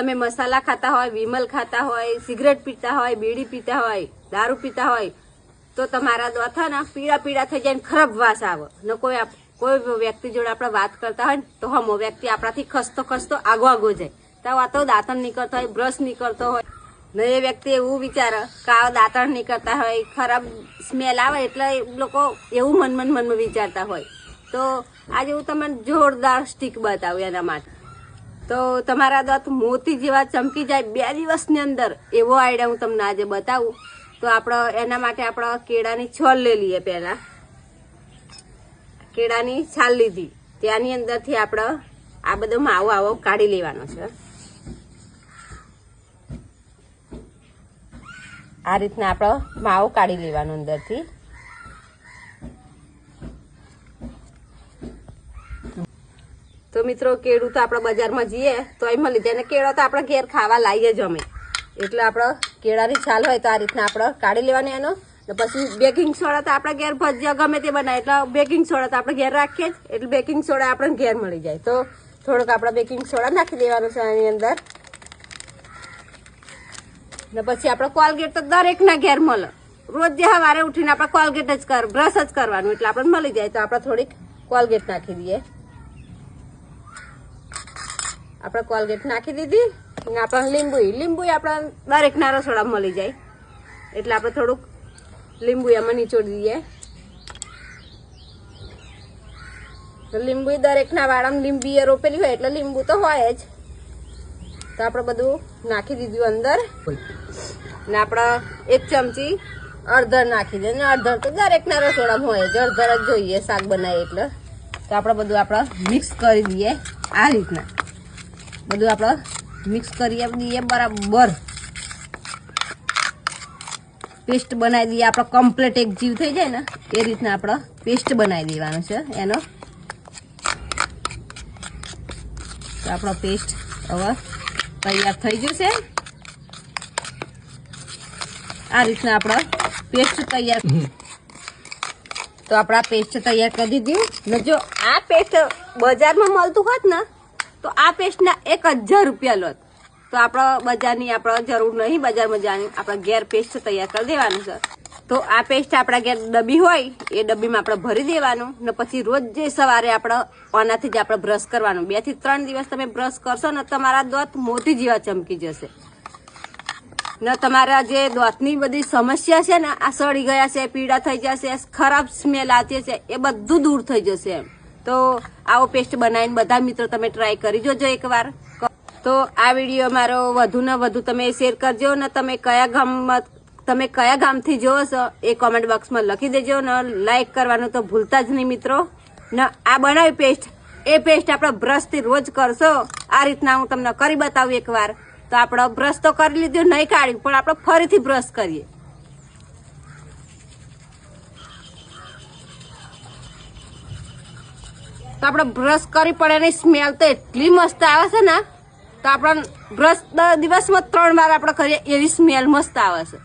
તમે મસાલા ખાતા હોય, વિમલ ખાતા હોય, સિગરેટ પીતા હોય, બીડી પીતા હોય, દારૂ પીતા હોય, તો તમારા દોથા ને પીળા પીળા થઈ જાય ને ખરાબ વાસ આવે. ને કોઈ કોઈ વ્યક્તિ જોડે આપણે વાત કરતા હોય ને, તો હમો વ્યક્તિ આપણાથી ખસતો ખસતો આગો આગો જાય. તો આ તો દાંતણ નીકળતો હોય, બ્રશ નીકળતો હોય. ને એ વ્યક્તિ એવું વિચારે કે આ દાંતણ નીકળતા હોય ખરાબ સ્મેલ આવે એટલે એ લોકો એવું મન મન મનમાં વિચારતા હોય. તો આજે હું તમને જોરદાર સ્ટીક બતાવું એના માટે. તો તમારા દાંત મોતી જેવા ચમકી જાય બે દિવસની અંદર, એવો આઈડિયા હું તમને આજે બતાવું. તો આપણે, એના માટે આપણે કેળાની છોલ લઈ લઈએ પહેલાં. કેળાની છાલ લીધી. ત્યાંની અંદરથી આપણે, આ બધો માવો આવો કાઢી લેવાનો છે. આ રીતના આપણો માવો કાઢી લેવાનો અંદરથી. તો મિત્રો, કેળું તો આપણે બજારમાં જઈએ, તો અહીં મળી જાય. કેળા તો આપણે ઘેર ખાવા લાવીએ જ અમે. એટલે આપણે કેળાની છાલ હોય તો આ રીતના આપણે કાઢી લેવાની એનો. ને પછી બેકિંગ સોડા તો આપણે ઘેર ભજીયા ગમે તે બનાવે એટલે બેકિંગ સોડા તો આપણે ઘેર રાખીએ જ. એટલે બેકિંગ સોડા આપણે ઘેર મળી જાય. તો થોડોક આપણે બેકિંગ સોડા નાખી દેવાનું છે આની અંદર. ને પછી આપણે કોલગેટ તો દરેકના ઘેર મળે. રોજ જે સવારે ઉઠીને આપણે કોલગેટ જ કર બ્રશ જ કરવાનું. એટલે આપણને મળી જાય. તો આપણે થોડીક કોલગેટ નાખી દઈએ. આપણે કોલગેટ નાખી દીધી અને આપણે લીંબુ લીંબુ આપણે દરેકના રસોડા મળી જાય. એટલે આપણે થોડુંક લીંબુ એમાં નીચોડી દઈએ લીંબુ દરેકના વાળામાં લીંબી રોપેલી હોય એટલે લીંબુ તો હોય જ. તો આપણે બધું નાખી દીધું અંદર. ને આપણે એક ચમચી અડધર નાખી દઈએ ને અડધર તો દરેકના રસોડામાં હોય જ. અડધર જ જોઈએ શાક બનાવીએ એટલે. તો આપણે બધું આપણે મિક્સ કરી દઈએ આ રીતના. બધું આપણે મિક્સ કરી દઈએ બરાબર. પેસ્ટ બનાવી દઈએ આપણે કમ્પ્લીટ એક જીવ થઈ જાય ને એ રીતના આપણે પેસ્ટ બનાવી દેવાનો છે એનો. તો આપણો પેસ્ટ હવે તૈયાર થઈ જશે આ રીતના આપણો પેસ્ટ તૈયાર. તો આપણા પેસ્ટ તૈયાર કરી દીધું. ને જો આ પેસ્ટ બજારમાં મળતું હોત ને તો આ પેસ્ટના એક હજાર રૂપિયા લોત. તો આપણે બજારની આપણે જરૂર નહીં, બજારમાં જવાની આપણે ઘેર પેસ્ટ તૈયાર કરી દેવાનું છે. તો આ પેસ્ટ આપણા ઘેર ડબ્બી હોય, એ ડબ્બીમાં આપણે ભરી દેવાનું ને પછી રોજ જે સવારે આપણે આનાથી જ આપણે બ્રશ કરવાનું. બેથી ત્રણ દિવસ તમે બ્રશ કરશો ને તમારા દોત મોતી જેવા ચમકી જશે. ને તમારા જે દાંતની બધી સમસ્યા છે ને આ સડી ગયા છે, પીડા થઈ જશે, ખરાબ સ્મેલ આવતી છે એ બધું દૂર થઈ જશે એમ. તો આવો પેસ્ટ બનાવીને બધા મિત્રો તમે ટ્રાય કરી જોજો એકવાર. તો આ વીડિયો મારો વધુ ને વધુ તમે શેર કરજો ને તમે કયા ગામમાં તમે કયા ગામથી જોવો છો એ કોમેન્ટ બોક્સમાં લખી દેજો ને લાઇક કરવાનું તો ભૂલતા જ નહીં મિત્રો. ને આ બનાવી પેસ્ટ એ પેસ્ટ આપણે બ્રશથી રોજ કરશો. આ રીતના હું તમને કરી બતાવું એકવાર. તો આપણે બ્રશ તો કરી લીધું, નહીં કાઢ્યું, પણ આપણે ફરીથી બ્રશ કરીએ. તો આપણે બ્રશ કરી પડે એની સ્મેલ તો એટલી મસ્ત આવે છે ને, તો આપણે બ્રશ દિવસમાં ત્રણ વાર આપણે કરીએ એવી સ્મેલ મસ્ત આવે છે.